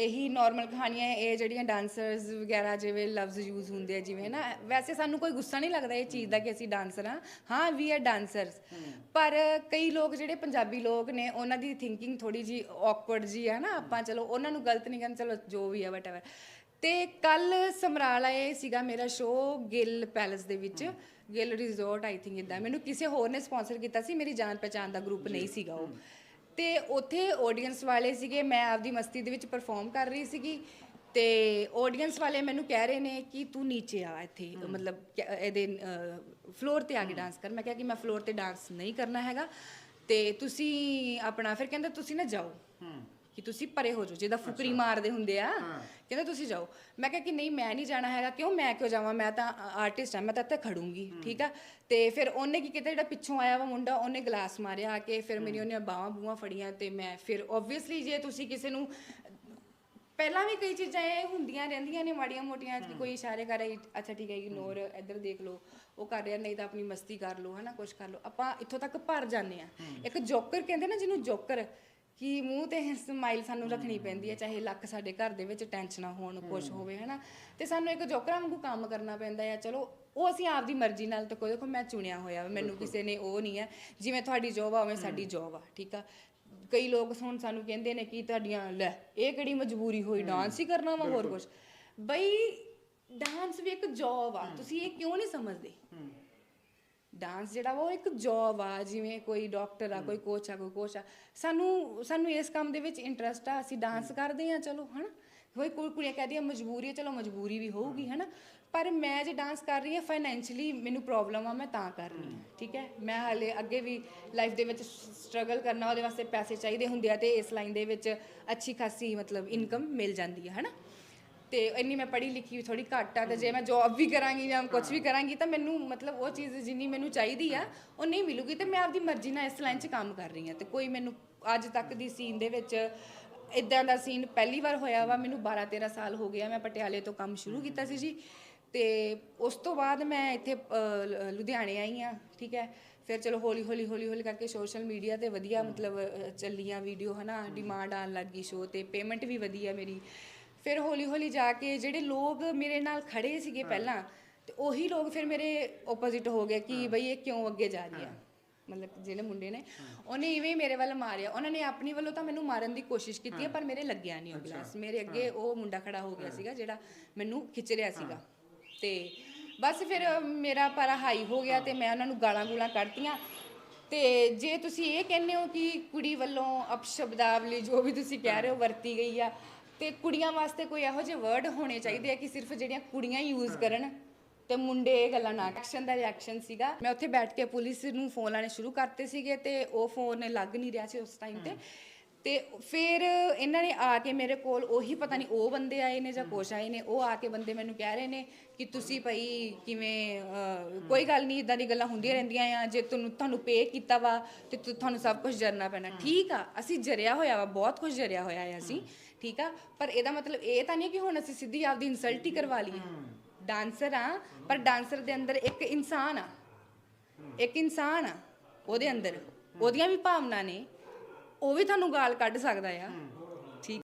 ਇਹੀ ਨਾਰਮਲ ਕਹਾਣੀਆਂ ਇਹ ਜਿਹੜੀਆਂ ਡਾਂਸਰਸ ਵਗੈਰਾ ਜਿਵੇਂ ਲਫ਼ਜ਼ ਯੂਜ਼ ਹੁੰਦੇ ਆ ਜਿਵੇਂ ਨਾ ਵੈਸੇ ਸਾਨੂੰ ਕੋਈ ਗੁੱਸਾ ਨਹੀਂ ਲੱਗਦਾ ਇਹ ਚੀਜ਼ ਦਾ ਕਿ ਅਸੀਂ ਡਾਂਸਰ ਹਾਂ। ਹਾਂ ਵੀ ਆਰ ਡਾਂਸਰਸ ਪਰ ਕਈ ਲੋਕ ਜਿਹੜੇ ਪੰਜਾਬੀ ਲੋਕ ਨੇ ਉਹਨਾਂ ਦੀ ਥਿੰਕਿੰਗ ਥੋੜੀ ਜੀ ਔਕਵਰਡ ਜੀ ਹੈ ਨਾ ਆਪਾਂ ਚਲੋ ਉਹਨਾਂ ਨੂੰ ਗਲਤ ਨਹੀਂ ਕਹਿੰਦੇ ਚਲੋ ਜੋ ਵੀ ਹੈ ਵਟਐਵਰ ਤੇ ਕੱਲ ਸਮਰਾਲਾ ਇਹ ਸੀਗਾ ਮੇਰਾ ਸ਼ੋਅ ਗਿੱਲ ਪੈਲੇਸ ਦੇ ਵਿੱਚ। ਗਿੱਲ ਰਿਜ਼ੋਰਟ ਆਈ ਥਿੰਕ ਇਦਾਂ ਮੈਨੂੰ ਕਿਸੇ ਹੋਰ ਨੇ ਸਪਾਂਸਰ ਕੀਤਾ ਸੀ ਮੇਰੀ ਜਾਣ ਪਛਾਣ ਦਾ ਗਰੁੱਪ ਨਹੀਂ ਸੀਗਾ ਉਹ। ਤੇ ਉੱਥੇ ਆਡੀਅנס ਵਾਲੇ ਸੀਗੇ ਮੈਂ ਆਪਦੀ ਮਸਤੀ ਦੇ ਵਿੱਚ ਪਰਫਾਰਮ ਕਰ ਰਹੀ ਸੀਗੀ ਤੇ ਆਡੀਅנס ਵਾਲੇ ਮੈਨੂੰ ਕਹਿ ਰਹੇ ਨੇ ਕਿ ਤੂੰ ਨੀਚੇ ਆ ਇੱਥੇ ਮਤਲਬ ਇਹਦੇ ਫਲੋਰ ਤੇ ਆ ਕੇ ਡਾਂਸ ਕਰ ਮੈਂ ਕਿਹਾ ਕਿ ਮੈਂ ਫਲੋਰ ਤੇ ਡਾਂਸ ਨਹੀਂ ਕਰਨਾ ਹੈਗਾ ਤੇ ਤੁਸੀਂ ਆਪਣਾ ਫਿਰ ਕਹਿੰਦਾ ਤੁਸੀਂ ਨਾ ਜਾਓ। ਕਿ ਤੁਸੀਂ ਪਰੇ ਹੋ ਜਾਓ। ਜਿਹਦਾ ਫੁਕਰੀ ਮਾਰਦੇ ਹੁੰਦੇ ਆ ਕਹਿੰਦਾ ਤੁਸੀਂ ਜਾਓ। ਮੈਂ ਕਿਹਾ ਕਿ ਨਹੀਂ ਮੈਂ ਨਹੀਂ ਜਾਣਾ ਹੈਗਾ। ਕਿਉਂ? ਮੈਂ ਕਿਉਂ ਜਾਵਾਂ? ਮੈਂ ਤਾਂ ਆਰਟਿਸਟ ਆ ਮੈਂ ਤਾਂ ਇੱਥੇ ਖੜੂੰਗੀ ਠੀਕ ਆ? ਤੇ ਫਿਰ ਉਹਨੇ ਕੀ ਕੀਤਾ? ਜਿਹੜਾ ਪਿੱਛੋਂ ਆਇਆ ਵਾ ਮੁੰਡਾ ਉਹਨੇ ਗਲਾਸ ਮਾਰਿਆ ਆ ਕੇ ਫਿਰ ਮੇਰੀ ਉਹਨੇ ਬਾਹਾਂ ਬੂਹਾਂ ਫੜੀਆਂ ਤੇ ਮੈਂ ਫਿਰ ਆਬਵੀਅਸਲੀ ਜੇ ਤੁਸੀਂ ਕਿਸੇ ਨੂੰ ਪਹਿਲਾਂ ਵੀ ਕਈ ਚੀਜ਼ਾਂ ਇਹ ਹੁੰਦੀਆਂ ਰਹਿੰਦੀਆਂ ਨੇ ਮਾੜੀਆਂ ਮੋਟੀਆਂ ਕਿ ਕੋਈ ਇਸ਼ਾਰੇ ਕਰ ਰਹੀ ਅੱਛਾ ਠੀਕ ਹੈ ਇਗਨੋਰ ਇੱਧਰ ਦੇਖ ਲਓ ਉਹ ਕਰ ਰਿਹਾ ਨਹੀਂ ਤਾਂ ਆਪਣੀ ਮਸਤੀ ਕਰ ਲਓ ਹਨਾ ਕੁਝ ਕਰ ਲਓ। ਆਪਾਂ ਇੱਥੋਂ ਤੱਕ ਭਰ ਜਾਂਦੇ ਆ ਇੱਕ ਜੋਕਰ ਕਹਿੰਦੇ ਨਾ ਜਿਹਨੂੰ ਜੋਕਰ ਕਿ ਮੂੰਹ ਤੇ ਸਮਾਈਲ ਸਾਨੂੰ ਰੱਖਣੀ ਪੈਂਦੀ ਹੈ ਚਾਹੇ ਲੱਖ ਸਾਡੇ ਘਰ ਦੇ ਵਿੱਚ ਟੈਨਸ਼ਨਾਂ ਹੋਣ ਕੁਝ ਹੋਵੇ ਹਨਾ। ਤੇ ਸਾਨੂੰ ਇੱਕ ਜੋਕਰਾਂ ਵਾਂਗੂ ਕੰਮ ਕਰਨਾ ਪੈਂਦਾ ਹੈ ਚਲੋ ਉਹ ਅਸੀਂ ਆਪਦੀ ਮਰਜ਼ੀ ਨਾਲ ਤਾਂ ਕੋਈ ਦੇਖੋ ਮੈਂ ਚੁਣਿਆ ਹੋਇਆ ਵਾ, ਮੈਨੂੰ ਕਿਸੇ ਨੇ ਉਹ ਨਹੀਂ ਹੈ ਜਿਵੇਂ ਤੁਹਾਡੀ ਜੋਬ ਆ ਉਵੇਂ ਸਾਡੀ ਜੋਬ ਆ ਠੀਕ ਆ। ਕਈ ਲੋਕ ਹੁਣ ਸਾਨੂੰ ਕਹਿੰਦੇ ਨੇ ਕਿ ਤੁਹਾਡੀਆਂ ਲੈ ਇਹ ਕਿਹੜੀ ਮਜਬੂਰੀ ਹੋਈ ਡਾਂਸ ਹੀ ਕਰਨਾ ਵਾ ਹੋਰ ਕੁਝ ਬਈ ਡਾਂਸ ਵੀ ਇੱਕ ਜੌਬ ਆ ਤੁਸੀਂ ਇਹ ਕਿਉਂ ਨਹੀਂ ਸਮਝਦੇ? ਡਾਂਸ ਜਿਹੜਾ ਵਾ ਉਹ ਇੱਕ ਜੌਬ ਆ ਜਿਵੇਂ ਕੋਈ ਡਾਕਟਰ ਆ ਕੋਈ ਕੋਚ ਆ ਕੋਈ ਕੋਚ ਆ। ਸਾਨੂੰ ਸਾਨੂੰ ਇਸ ਕੰਮ ਦੇ ਵਿੱਚ ਇੰਟਰਸਟ ਆ ਅਸੀਂ ਡਾਂਸ ਕਰਦੇ ਆ ਚਲੋ ਹਨਾ? ਕੋਈ ਕੋਈ ਕੁੜੀਆਂ ਕਹਦੀਆਂ ਮਜਬੂਰੀ ਹੈ ਚਲੋ ਮਜਬੂਰੀ ਵੀ ਹੋਊਗੀ ਹਨਾ? ਪਰ ਮੈਂ ਜੇ ਡਾਂਸ ਕਰ ਰਹੀ ਹਾਂ ਫਾਈਨੈਂਸ਼ਲੀ ਮੈਨੂੰ ਪ੍ਰੋਬਲਮ ਆ ਮੈਂ ਤਾਂ ਕਰ ਰਹੀ ਹਾਂ ਠੀਕ ਹੈ? ਮੈਂ ਹਾਲੇ ਅੱਗੇ ਵੀ ਲਾਈਫ ਦੇ ਵਿੱਚ ਸਟਰਗਲ ਕਰਨਾ ਉਹਦੇ ਵਾਸਤੇ ਪੈਸੇ ਚਾਹੀਦੇ ਹੁੰਦੇ ਆ ਤੇ ਇਸ ਲਾਈਨ ਦੇ ਵਿੱਚ ਅੱਛੀ ਖਾਸੀ ਮਤਲਬ ਇਨਕਮ ਮਿਲ ਜਾਂਦੀ ਹੈ ਹਨਾ? ਤੇ ਇੰਨੀ ਮੈਂ ਪੜ੍ਹੀ ਲਿਖੀ ਥੋੜੀ ਘੱਟ ਆ ਤੇ ਜੇ ਮੈਂ ਜੌਬ ਵੀ ਕਰਾਂਗੀ ਜਾਂ ਕੁਝ ਵੀ ਕਰਾਂਗੀ ਤਾਂ ਮੈਨੂੰ ਮਤਲਬ ਉਹ ਚੀਜ਼ ਜਿੰਨੀ ਮੈਨੂੰ ਚਾਹੀਦੀ ਆ ਉਹ ਨਹੀਂ ਮਿਲੂਗੀ ਤੇ ਮੈਂ ਆਪਦੀ ਮਰਜ਼ੀ ਨਾਲ ਇਸ ਲਾਈਨ 'ਚ ਕੰਮ ਕਰ ਰਹੀ ਹਾਂ ਤੇ ਕੋਈ ਮੈਨੂੰ ਅੱਜ ਤੱਕ ਦੀ ਸੀਨ ਦੇ ਵਿੱਚ ਇਦਾਂ ਦਾ ਸੀਨ ਪਹਿਲੀ ਵਾਰ ਹੋਇਆ ਵਾ ਮੈਨੂੰ 12 13 ਸਾਲ ਹੋ ਗਿਆ ਮੈਂ ਪਟਿਆਲੇ ਤੋਂ ਕੰਮ ਸ਼ੁਰੂ ਕੀਤਾ ਸੀ ਜੀ ਤੇ ਉਸ ਤੋਂ ਬਾਅਦ ਮੈਂ ਇੱਥੇ ਲੁਧਿਆਣੇ ਆਈ ਆ ਠੀਕ ਹੈ ਫਿਰ ਚਲੋ ਹੌਲੀ ਹੌਲੀ ਹੌਲੀ ਹੌਲੀ ਕਰਕੇ ਸੋਸ਼ਲ ਮੀਡੀਆ ਤੇ ਵਧੀਆ ਮਤਲਬ ਚੱਲੀਆਂ ਵੀਡੀਓ ਹਨਾ ਡਿਮਾਂਡ ਆਉਣ ਲੱਗ ਸ਼ੋਅ ਤੇ ਪੇਮੈਂਟ ਵੀ ਵਧੀਆ ਮੇਰੀ ਫਿਰ ਹੌਲੀ ਹੌਲੀ ਜਾ ਕੇ ਜਿਹੜੇ ਲੋਕ ਮੇਰੇ ਨਾਲ ਖੜੇ ਸੀਗੇ ਪਹਿਲਾਂ ਤੇ ਉਹੀ ਲੋਕ ਫਿਰ ਮੇਰੇ ਆਪੋਜ਼ਿਟ ਹੋ ਗਏ ਕਿ ਬਈ ਇਹ ਕਿਉਂ ਅੱਗੇ ਜਾ ਰਹੀ ਆ ਮਤਲਬ ਜਿਹੜੇ ਮੁੰਡੇ ਨੇ ਉਹਨੇ ਇਵੇਂ ਮੇਰੇ ਵੱਲ ਮਾਰਿਆ। ਉਹਨਾਂ ਨੇ ਆਪਣੀ ਵੱਲੋਂ ਤਾਂ ਮੈਨੂੰ ਮਾਰਨ ਦੀ ਕੋਸ਼ਿਸ਼ ਕੀਤੀ ਹੈ ਪਰ ਮੇਰੇ ਲੱਗਿਆ ਨਹੀਂ ਉਹ ਗਲਾਸ। ਮੇਰੇ ਅੱਗੇ ਉਹ ਮੁੰਡਾ ਖੜਾ ਹੋ ਗਿਆ ਸੀਗਾ ਜਿਹੜਾ ਮੈਨੂੰ ਖਿੱਚ ਰਿਹਾ ਸੀਗਾ। ਤੇ ਬਸ ਫਿਰ ਮੇਰਾ ਪਾਰਾ ਹਾਈ ਹੋ ਗਿਆ ਤੇ ਮੈਂ ਉਹਨਾਂ ਨੂੰ ਗਾਲਾਂ ਗੂਲਾਂ ਕੱਢਤੀਆਂ। ਤੇ ਜੇ ਤੁਸੀਂ ਇਹ ਕਹਿੰਦੇ ਹੋ ਕਿ ਕੁੜੀ ਵੱਲੋਂ ਅਪਸ਼ਬਦਾਵਲੀ ਜੋ ਵੀ ਤੁਸੀਂ ਕਹਿ ਰਹੇ ਹੋ। ਵਰਤੀ ਗਈ ਆ ਤੇ ਕੁੜੀਆਂ ਵਾਸਤੇ ਕੋਈ ਇਹੋ ਜਿਹੇ ਵਰਡ ਹੋਣੇ ਚਾਹੀਦੇ ਆ ਕਿ ਸਿਰਫ ਜਿਹੜੀਆਂ ਕੁੜੀਆਂ ਯੂਜ਼ ਕਰਨ ਤੇ ਮੁੰਡੇ ਇਹ ਗੱਲਾਂ ਨਾ ਐਕਸ਼ਨ ਦਾ ਰਿਐਕਸ਼ਨ ਸੀਗਾ। ਮੈਂ ਉੱਥੇ ਬੈਠ ਕੇ ਪੁਲਿਸ ਨੂੰ ਫੋਨ ਲਾਣੇ ਸ਼ੁਰੂ ਕਰਤੇ ਸੀਗੇ ਤੇ ਉਹ ਫੋਨ ਲੱਗ ਨਹੀਂ ਰਿਹਾ ਸੀ ਉਸ ਟਾਈਮ ਤੇ। ਤੇ ਫਿਰ ਇਹਨਾਂ ਨੇ ਆ ਕੇ ਮੇਰੇ ਕੋਲ ਉਹੀ ਪਤਾ ਨਹੀਂ ਉਹ ਬੰਦੇ ਆਏ ਨੇ ਜਾਂ ਕੁਛ ਆਏ ਨੇ, ਉਹ ਆ ਕੇ ਬੰਦੇ ਮੈਨੂੰ ਕਹਿ ਰਹੇ ਨੇ ਕਿ ਤੁਸੀਂ ਭਾਈ ਕਿਵੇਂ ਕੋਈ ਗੱਲ ਨਹੀਂ ਇਦਾਂ ਦੀ ਗੱਲਾਂ ਹੁੰਦੀਆਂ ਰਹਿੰਦੀਆਂ ਆ, ਜੇ ਤੁਹਾਨੂੰ ਤੁਹਾਨੂੰ ਪੇ ਕੀਤਾ ਵਾ ਤੇ ਤੁਹਾਨੂੰ ਸਭ ਕੁਝ ਜਰਨਾ ਪੈਣਾ। ਠੀਕ ਆ, ਅਸੀਂ ਜਰਿਆ ਹੋਇਆ ਵਾ, ਬਹੁਤ ਕੁਝ ਜਰਿਆ ਹੋਇਆ ਹੈ ਅਸੀਂ। ਠੀਕ ਆ? ਪਰ ਇਹਦਾ ਮਤਲਬ ਇਹ ਤਾਂ ਨਹੀਂ ਕਿ ਹੁਣ ਅਸੀਂ ਸਿੱਧੀ ਆਪਦੀ ਇਨਸਲਟ ਹੀ ਕਰਵਾ ਲਈਏ। ਡਾਂਸਰ ਆ ਪਰ ਡਾਂਸਰ ਦੇ ਅੰਦਰ ਇੱਕ ਇਨਸਾਨ ਆ। ਇੱਕ ਇਨਸਾਨ ਆ ਉਹਦੇ ਅੰਦਰ। ਉਹਦੀਆਂ ਵੀ ਭਾਵਨਾ ਨੇ ਉਹ ਵੀ ਤੁਹਾਨੂੰ ਗਾਲ ਕੱਢ ਸਕਦਾ ਆ।